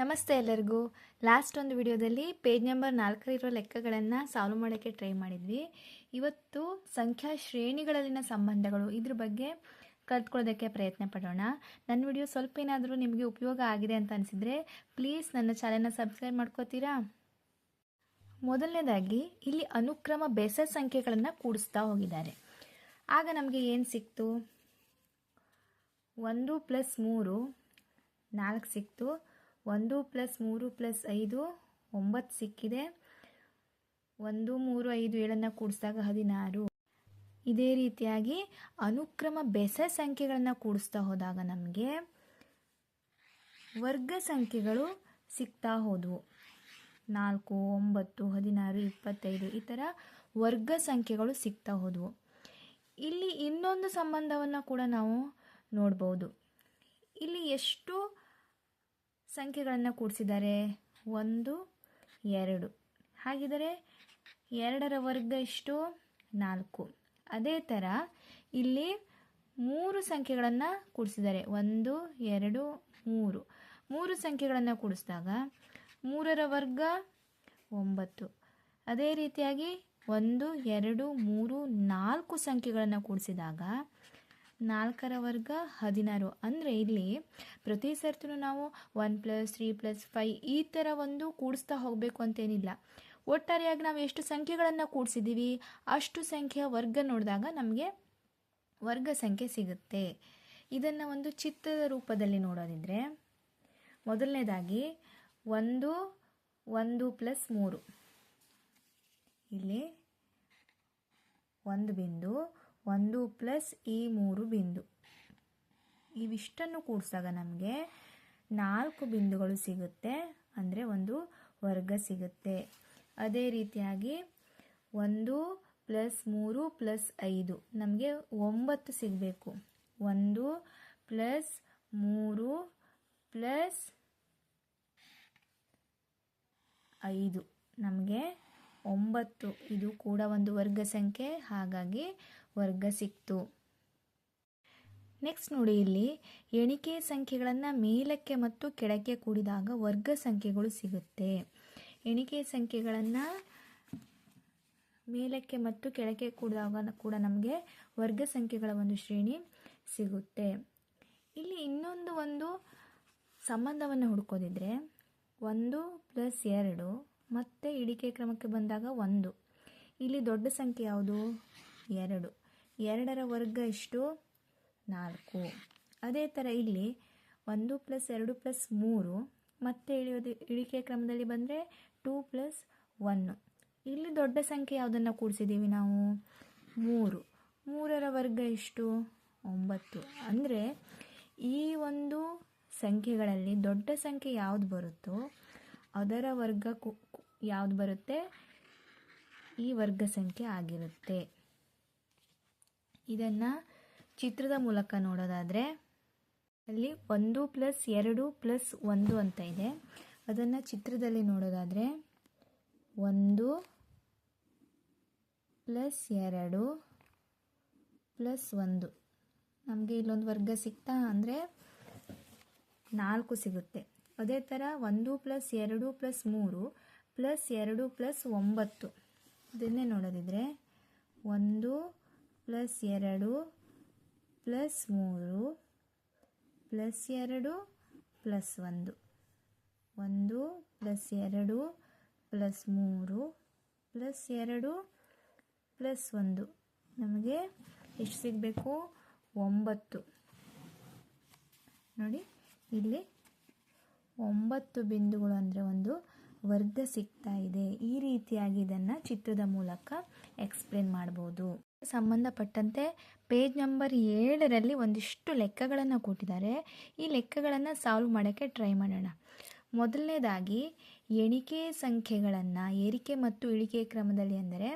ನಮಸ್ತೆ ಎಲ್ಲರಿಗೂ. ಲಾಸ್ಟ್ ಒಂದು ವಿಡಿಯೋದಲ್ಲಿ ಪೇಜ್ ನಂಬರ್ ನಾಲ್ಕರಿರೋ ಲೆಕ್ಕಗಳನ್ನು ಸಾಲ್ವ್ ಮಾಡೋಕ್ಕೆ ಟ್ರೈ ಮಾಡಿದ್ವಿ. ಇವತ್ತು ಸಂಖ್ಯಾ ಶ್ರೇಣಿಗಳಲ್ಲಿನ ಸಂಬಂಧಗಳು ಇದ್ರ ಬಗ್ಗೆ ಕಲ್ತ್ಕೊಳ್ಳೋದಕ್ಕೆ ಪ್ರಯತ್ನ ಪಡೋಣ. ನನ್ನ ವಿಡಿಯೋ ಸ್ವಲ್ಪ ಏನಾದರೂ ನಿಮಗೆ ಉಪಯೋಗ ಆಗಿದೆ ಅಂತ ಅನಿಸಿದರೆ ಪ್ಲೀಸ್ ನನ್ನ ಚಾನೆಲ್ನ ಸಬ್ಸ್ಕ್ರೈಬ್ ಮಾಡ್ಕೋತೀರಾ? ಮೊದಲನೇದಾಗಿ, ಇಲ್ಲಿ ಅನುಕ್ರಮ ಬೆಸ ಸಂಖ್ಯೆಗಳನ್ನು ಕೂಡಿಸ್ತಾ ಹೋಗಿದ್ದಾರೆ. ಆಗ ನಮಗೆ ಏನು ಸಿಕ್ತು? ಒಂದು ಪ್ಲಸ್ ಮೂರು ನಾಲ್ಕು ಸಿಕ್ತು. ಒಂದು ಪ್ಲಸ್ ಮೂರು ಪ್ಲಸ್ ಐದು, ಒಂಬತ್ತು ಸಿಕ್ಕಿದೆ. ಒಂದು, ಮೂರು, ಐದು, ಏಳನ್ನು ಕೂಡಿಸಿದಾಗ ಹದಿನಾರು. ಇದೇ ರೀತಿಯಾಗಿ ಅನುಕ್ರಮ ಬೆಸ ಸಂಖ್ಯೆಗಳನ್ನು ಕೂಡಿಸ್ತಾ ಹೋದಾಗ ನಮಗೆ ವರ್ಗ ಸಂಖ್ಯೆಗಳು ಸಿಗ್ತಾ ಹೋದವು. ನಾಲ್ಕು, ಒಂಬತ್ತು, ಹದಿನಾರು, ಇಪ್ಪತ್ತೈದು ಈ ಥರ ವರ್ಗ ಸಂಖ್ಯೆಗಳು ಸಿಗ್ತಾ ಹೋದವು. ಇಲ್ಲಿ ಇನ್ನೊಂದು ಸಂಬಂಧವನ್ನು ಕೂಡ ನಾವು ನೋಡ್ಬೋದು. ಇಲ್ಲಿ ಎಷ್ಟು ಸಂಖ್ಯೆಗಳನ್ನು ಕೂಡಿಸಿದ್ದಾರೆ ಒಂದು, ಎರಡು. ಹಾಗಿದರೆ ಎರಡರ ವರ್ಗ ಎಷ್ಟು? ನಾಲ್ಕು. ಅದೇ ಥರ ಇಲ್ಲಿ ಮೂರು ಸಂಖ್ಯೆಗಳನ್ನು ಕೂಡಿಸಿದ್ದಾರೆ ಒಂದು, ಎರಡು, ಮೂರು. ಮೂರು ಸಂಖ್ಯೆಗಳನ್ನು ಕೂಡಿಸಿದಾಗ ಮೂರರ ವರ್ಗ ಒಂಬತ್ತು. ಅದೇ ರೀತಿಯಾಗಿ ಒಂದು, ಎರಡು, ಮೂರು, ನಾಲ್ಕು ಸಂಖ್ಯೆಗಳನ್ನು ಕೂಡಿಸಿದಾಗ ನಾಲ್ಕರ ವರ್ಗ ಹದಿನಾರು. ಅಂದರೆ ಇಲ್ಲಿ ಪ್ರತಿ ಸರ್ತಿನೂ ನಾವು one plus three plus five ಈ ಥರ ಒಂದು ಕೂಡಿಸ್ತಾ ಹೋಗಬೇಕು ಅಂತೇನಿಲ್ಲ. ಒಟ್ಟಾರೆಯಾಗಿ ನಾವು ಎಷ್ಟು ಸಂಖ್ಯೆಗಳನ್ನು ಕೂಡಿಸಿದ್ದೀವಿ ಅಷ್ಟು ಸಂಖ್ಯೆಯ ವರ್ಗ ನೋಡಿದಾಗ ನಮಗೆ ವರ್ಗ ಸಂಖ್ಯೆ ಸಿಗುತ್ತೆ. ಇದನ್ನು ಒಂದು ಚಿತ್ರದ ರೂಪದಲ್ಲಿ ನೋಡೋದಿದ್ರೆ ಮೊದಲನೇದಾಗಿ ಒಂದು ಒಂದು ಪ್ಲಸ್ ಮೂರು. ಇಲ್ಲಿ ಒಂದು ಬಿಂದು ಒಂದು ಪ್ಲಸ್ ಈ ಮೂರು ಬಿಂದು. ಇವಿಷ್ಟನ್ನು ಕೂಡಿಸಿದಾಗ ನಮಗೆ ನಾಲ್ಕು ಬಿಂದುಗಳು ಸಿಗುತ್ತೆ, ಅಂದರೆ ಒಂದು ವರ್ಗ ಸಿಗುತ್ತೆ. ಅದೇ ರೀತಿಯಾಗಿ ಒಂದು ಪ್ಲಸ್ ಮೂರು ಪ್ಲಸ್ ಐದು, ನಮಗೆ ಒಂಬತ್ತು ಸಿಗಬೇಕು. ಒಂದು ಪ್ಲಸ್ ಮೂರು ಪ್ಲಸ್ ಐದು, ನಮಗೆ ಒಂಬತ್ತು. ಇದು ಕೂಡ ಒಂದು ವರ್ಗ ಸಂಖ್ಯೆ, ಹಾಗಾಗಿ ವರ್ಗ ಸಿಕ್ತು. ನೆಕ್ಸ್ಟ್ ನೋಡಿ ಇಲ್ಲಿ ಎಣಿಕೆ ಸಂಖ್ಯೆಗಳನ್ನು ಮೇಲಕ್ಕೆ ಮತ್ತು ಕೆಳಕ್ಕೆ ಕೂಡಿದಾಗ ವರ್ಗ ಸಂಖ್ಯೆಗಳು ಸಿಗುತ್ತೆ. ಎಣಿಕೆ ಸಂಖ್ಯೆಗಳನ್ನು ಮೇಲಕ್ಕೆ ಮತ್ತು ಕೆಳಕ್ಕೆ ಕೂಡಿದಾಗ ಕೂಡ ನಮಗೆ ವರ್ಗ ಸಂಖ್ಯೆಗಳ ಒಂದು ಶ್ರೇಣಿ ಸಿಗುತ್ತೆ. ಇಲ್ಲಿ ಇನ್ನೊಂದು ಒಂದು ಸಂಬಂಧವನ್ನು ಹುಡ್ಕೋದಿದ್ರೆ ಒಂದು ಪ್ಲಸ್ ಎರಡು ಮತ್ತು ಇಡಿಕೆ ಕ್ರಮಕ್ಕೆ ಬಂದಾಗ ಒಂದು. ಇಲ್ಲಿ ದೊಡ್ಡ ಸಂಖ್ಯೆ ಯಾವುದು? ಎರಡು. ಎರಡರ ವರ್ಗ ಎಷ್ಟು? ನಾಲ್ಕು. ಅದೇ ಥರ ಇಲ್ಲಿ ಒಂದು ಪ್ಲಸ್ ಎರಡು ಪ್ಲಸ್ ಮೂರು, ಮತ್ತೆ ಇಳಿಯೋದು ಇಳಿಕೆ ಕ್ರಮದಲ್ಲಿ ಬಂದರೆ ಟೂ ಪ್ಲಸ್ ಒನ್ನು ಇಲ್ಲಿ ದೊಡ್ಡ ಸಂಖ್ಯೆ ಯಾವುದನ್ನು ಕೂಡಿಸಿದ್ದೀವಿ ನಾವು? ಮೂರು. ಮೂರರ ವರ್ಗ ಎಷ್ಟು? ಒಂಬತ್ತು. ಅಂದರೆ ಈ ಒಂದು ಸಂಖ್ಯೆಗಳಲ್ಲಿ ದೊಡ್ಡ ಸಂಖ್ಯೆ ಯಾವುದು ಬರುತ್ತೋ ಅದರ ವರ್ಗ ಯಾವುದು ಬರುತ್ತೆ? ಈ ವರ್ಗ ಸಂಖ್ಯೆ ಆಗಿರುತ್ತೆ. ಇದನ್ನು ಚಿತ್ರದ ಮೂಲಕ ನೋಡೋದಾದರೆ ಅಲ್ಲಿ ಒಂದು ಪ್ಲಸ್ ಎರಡು ಪ್ಲಸ್ ಒಂದು ಅಂತ ಇದೆ. ಅದನ್ನು ಚಿತ್ರದಲ್ಲಿ ನೋಡೋದಾದರೆ ಒಂದು ಪ್ಲಸ್ ಎರಡು ಪ್ಲಸ್ ಒಂದು. ನಮಗೆ ಇಲ್ಲೊಂದು ವರ್ಗ ಸಿಗ್ತಾ ಅಂದರೆ ನಾಲ್ಕು ಸಿಗುತ್ತೆ. ಅದೇ ಥರ ಒಂದು ಪ್ಲಸ್ ಎರಡು ಪ್ಲಸ್ ಮೂರು ಪ್ಲಸ್ ಎರಡು ಪ್ಲಸ್ ಒಂಬತ್ತು. ಇದನ್ನೇ ನೋಡೋದಿದ್ರೆ ಒಂದು ಪ್ಲಸ್ ಎರಡು ಪ್ಲಸ್ ಮೂರು ಪ್ಲಸ್ ಎರಡು ಪ್ಲಸ್ ಒಂದು. ಒಂದು ಪ್ಲಸ್ ಎರಡು ಪ್ಲಸ್ ಮೂರು ಪ್ಲಸ್ ಎರಡು ಪ್ಲಸ್ ಒಂದು. ನಮಗೆ ಎಷ್ಟು ಸಿಗಬೇಕು? ಒಂಬತ್ತು. ನೋಡಿ, ಇಲ್ಲಿ ಒಂಬತ್ತು ಬಿಂದುಗಳು ಅಂದರೆ ಒಂದು ವರ್ಗ ಸಿಗ್ತಾ ಇದೆ. ಈ ರೀತಿಯಾಗಿ ಇದನ್ನು ಚಿತ್ರದ ಮೂಲಕ ಎಕ್ಸ್ಪ್ಲೇನ್ ಮಾಡ್ಬೋದು. ಸಂಬಂಧಪಟ್ಟಂತೆ ಪೇಜ್ ನಂಬರ್ ಏಳರಲ್ಲಿ ಒಂದಿಷ್ಟು ಲೆಕ್ಕಗಳನ್ನು ಕೊಟ್ಟಿದ್ದಾರೆ. ಈ ಲೆಕ್ಕಗಳನ್ನು ಸಾಲ್ವ್ ಮಾಡೋಕ್ಕೆ ಟ್ರೈ ಮಾಡೋಣ. ಮೊದಲನೇದಾಗಿ, ಎಣಿಕೆ ಸಂಖ್ಯೆಗಳನ್ನು ಏರಿಕೆ ಮತ್ತು ಇಳಿಕೆ ಕ್ರಮದಲ್ಲಿ ಅಂದರೆ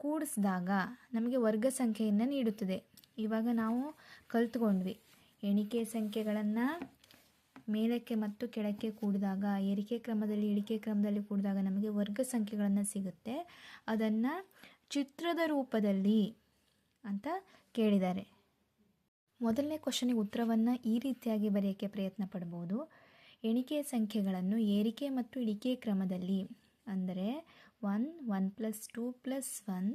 ಕೂಡಿಸಿದಾಗ ನಮಗೆ ವರ್ಗ ಸಂಖ್ಯೆಯನ್ನು ನೀಡುತ್ತದೆ. ಇವಾಗ ನಾವು ಕಲ್ತ್ಕೊಂಡ್ವಿ. ಎಣಿಕೆ ಸಂಖ್ಯೆಗಳನ್ನು ಮೇಲಕ್ಕೆ ಮತ್ತು ಕೆಳಕ್ಕೆ ಕೂಡಿದಾಗ, ಏರಿಕೆ ಕ್ರಮದಲ್ಲಿ, ಇಳಿಕೆ ಕ್ರಮದಲ್ಲಿ ಕೂಡಿದಾಗ ನಮಗೆ ವರ್ಗ ಸಂಖ್ಯೆಗಳನ್ನು ಸಿಗುತ್ತೆ. ಅದನ್ನು ಚಿತ್ರದ ರೂಪದಲ್ಲಿ ಅಂತ ಕೇಳಿದ್ದಾರೆ. ಮೊದಲನೇ ಕ್ವಶನಿಗೆ ಉತ್ತರವನ್ನು ಈ ರೀತಿಯಾಗಿ ಬರೆಯೋಕ್ಕೆ ಪ್ರಯತ್ನ ಪಡ್ಬೋದು. ಎಣಿಕೆ ಸಂಖ್ಯೆಗಳನ್ನು ಏರಿಕೆ ಮತ್ತು ಇಳಿಕೆ ಕ್ರಮದಲ್ಲಿ ಅಂದರೆ one one plus two plus one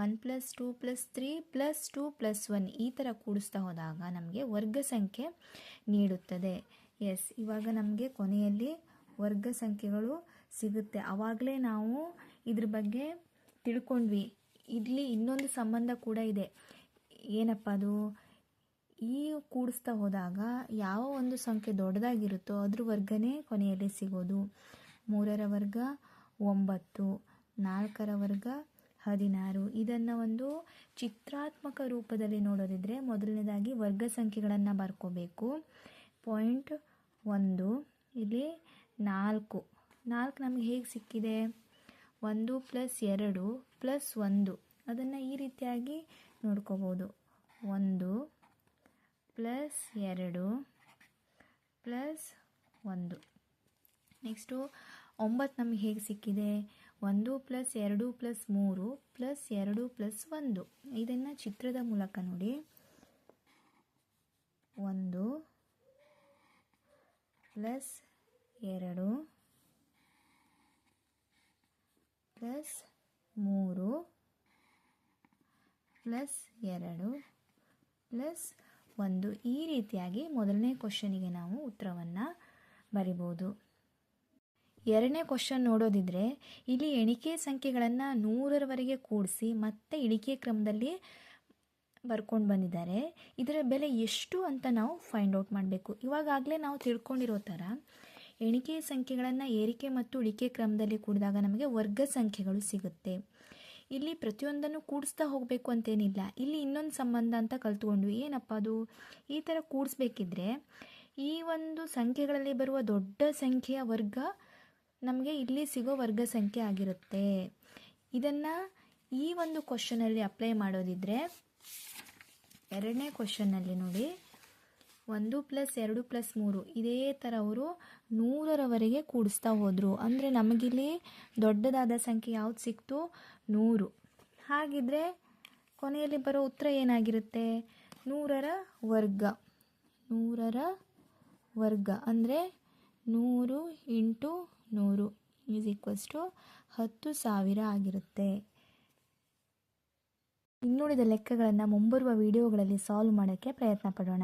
one plus two plus three plus two plus one ಈ ಥರ ಕೂಡಿಸ್ತಾ ಹೋದಾಗ ನಮಗೆ ವರ್ಗ ಸಂಖ್ಯೆ ನೀಡುತ್ತದೆ. ಎಸ್, ಇವಾಗ ನಮಗೆ ಕೊನೆಯಲ್ಲಿ ವರ್ಗ ಸಂಖ್ಯೆಗಳು ಸಿಗುತ್ತೆ. ಆವಾಗಲೇ ನಾವು ಇದ್ರ ಬಗ್ಗೆ ತಿಳ್ಕೊಂಡ್ವಿ. ಇಲ್ಲಿ ಇನ್ನೊಂದು ಸಂಬಂಧ ಕೂಡ ಇದೆ. ಏನಪ್ಪ ಅದು? ಈ ಕೂಡಿಸ್ತಾ ಹೋದಾಗ ಯಾವ ಒಂದು ಸಂಖ್ಯೆ ದೊಡ್ಡದಾಗಿರುತ್ತೋ ಅದ್ರ ವರ್ಗನೇ ಕೊನೆಯಲ್ಲಿ ಸಿಗೋದು. ಮೂರರ ವರ್ಗ ಒಂಬತ್ತು, ನಾಲ್ಕರ ವರ್ಗ ಹದಿನಾರು. ಇದನ್ನು ಒಂದು ಚಿತ್ರಾತ್ಮಕ ರೂಪದಲ್ಲಿ ನೋಡೋದಿದ್ರೆ ಮೊದಲನೇದಾಗಿ ವರ್ಗ ಸಂಖ್ಯೆಗಳನ್ನು ಬರ್ಕೋಬೇಕು. ಪಾಯಿಂಟ್ ಒಂದು, ಇಲ್ಲಿ ನಾಲ್ಕು. ನಾಲ್ಕು ನಮಗೆ ಹೇಗೆ ಸಿಕ್ಕಿದೆ? ಒಂದು ಪ್ಲಸ್ ಎರಡು ಪ್ಲಸ್ ಒಂದು. ಅದನ್ನು ಈ ರೀತಿಯಾಗಿ ನೋಡ್ಕೋಬೋದು. ಒಂದು ಪ್ಲಸ್ ಎರಡು ಪ್ಲಸ್ ಒಂದು. ನೆಕ್ಸ್ಟು, ಒಂಬತ್ತು ನಮಗೆ ಹೇಗೆ ಸಿಕ್ಕಿದೆ? ಒಂದು ಪ್ಲಸ್ ಎರಡು ಪ್ಲಸ್ ಮೂರು ಪ್ಲಸ್ ಎರಡು ಪ್ಲಸ್ ಒಂದು. ಇದನ್ನು ಚಿತ್ರದ ಮೂಲಕ ನೋಡಿ. ಒಂದು ಪ್ಲಸ್ ಎರಡು ಪ್ಲಸ್ ಮೂರು ಪ್ಲಸ್ ಎರಡು ಪ್ಲಸ್ ಒಂದು. ಈ ರೀತಿಯಾಗಿ ಮೊದಲನೇ ಕ್ವಶನಿಗೆ ನಾವು ಉತ್ತರವನ್ನು ಬರಿಬೋದು. ಎರಡನೇ ಕ್ವಶನ್ ನೋಡೋದಿದ್ರೆ ಇಲ್ಲಿ ಎಣಿಕೆ ಸಂಖ್ಯೆಗಳನ್ನು ನೂರರವರೆಗೆ ಕೂಡಿಸಿ ಮತ್ತೆ ಇಳಿಕೆ ಕ್ರಮದಲ್ಲಿ ಬರ್ಕೊಂಡು ಬಂದಿದ್ದಾರೆ. ಇದರ ಬೆಲೆ ಎಷ್ಟು ಅಂತ ನಾವು ಫೈಂಡ್ ಔಟ್ ಮಾಡಬೇಕು. ಇವಾಗಾಗಲೇ ನಾವು ತಿಳ್ಕೊಂಡಿರೋ ಥರ ಎಣಿಕೆ ಸಂಖ್ಯೆಗಳನ್ನು ಏರಿಕೆ ಮತ್ತು ಇಳಿಕೆ ಕ್ರಮದಲ್ಲಿ ಕೂಡಿದಾಗ ನಮಗೆ ವರ್ಗ ಸಂಖ್ಯೆಗಳು ಸಿಗುತ್ತೆ. ಇಲ್ಲಿ ಪ್ರತಿಯೊಂದನ್ನು ಕೂಡಿಸ್ತಾ ಹೋಗಬೇಕು ಅಂತೇನಿಲ್ಲ. ಇಲ್ಲಿ ಇನ್ನೊಂದು ಸಂಬಂಧ ಅಂತ ಕಲ್ತ್ಕೊಂಡ್ವಿ. ಏನಪ್ಪ ಅದು? ಈ ಥರ ಕೂಡಿಸ್ಬೇಕಿದ್ರೆ ಈ ಒಂದು ಸಂಖ್ಯೆಗಳಲ್ಲಿ ಬರುವ ದೊಡ್ಡ ಸಂಖ್ಯೆಯ ವರ್ಗ ನಮಗೆ ಇಲ್ಲಿ ಸಿಗೋ ವರ್ಗ ಸಂಖ್ಯೆ ಆಗಿರುತ್ತೆ. ಇದನ್ನು ಈ ಒಂದು ಕ್ವಶನಲ್ಲಿ ಅಪ್ಲೈ ಮಾಡೋದಿದ್ರೆ ಎರಡನೇ ಕ್ವಶನ್ನಲ್ಲಿ ನೋಡಿ. ಒಂದು ಪ್ಲಸ್ ಎರಡು ಪ್ಲಸ್ ಮೂರು. ಇದೇ ಥರ ಅವರು ನೂರರವರೆಗೆ ಕೂಡಿಸ್ತಾ ಹೋದರು. ಅಂದರೆ ನಮಗಿಲ್ಲಿ ದೊಡ್ಡದಾದ ಸಂಖ್ಯೆ ಯಾವ್ದು ಸಿಕ್ತು? ನೂರು. ಹಾಗಿದ್ರೆ ಕೊನೆಯಲ್ಲಿ ಬರೋ ಉತ್ತರ ಏನಾಗಿರುತ್ತೆ? ನೂರರ ವರ್ಗ. ನೂರರ ವರ್ಗ. ಅಂದರೆ ನೂರು ಇಂಟು ನೂರು ಈಸ್ ಈಕ್ವಲ್ಸ್ ಟು ಹತ್ತು ಸಾವಿರ ಆಗಿರುತ್ತೆ. ಇನ್ನುಳಿದ ಲೆಕ್ಕಗಳನ್ನು ಮುಂಬರುವ ವಿಡಿಯೋಗಳಲ್ಲಿ ಸಾಲ್ವ್ ಮಾಡೋಕ್ಕೆ ಪ್ರಯತ್ನ ಪಡೋಣ.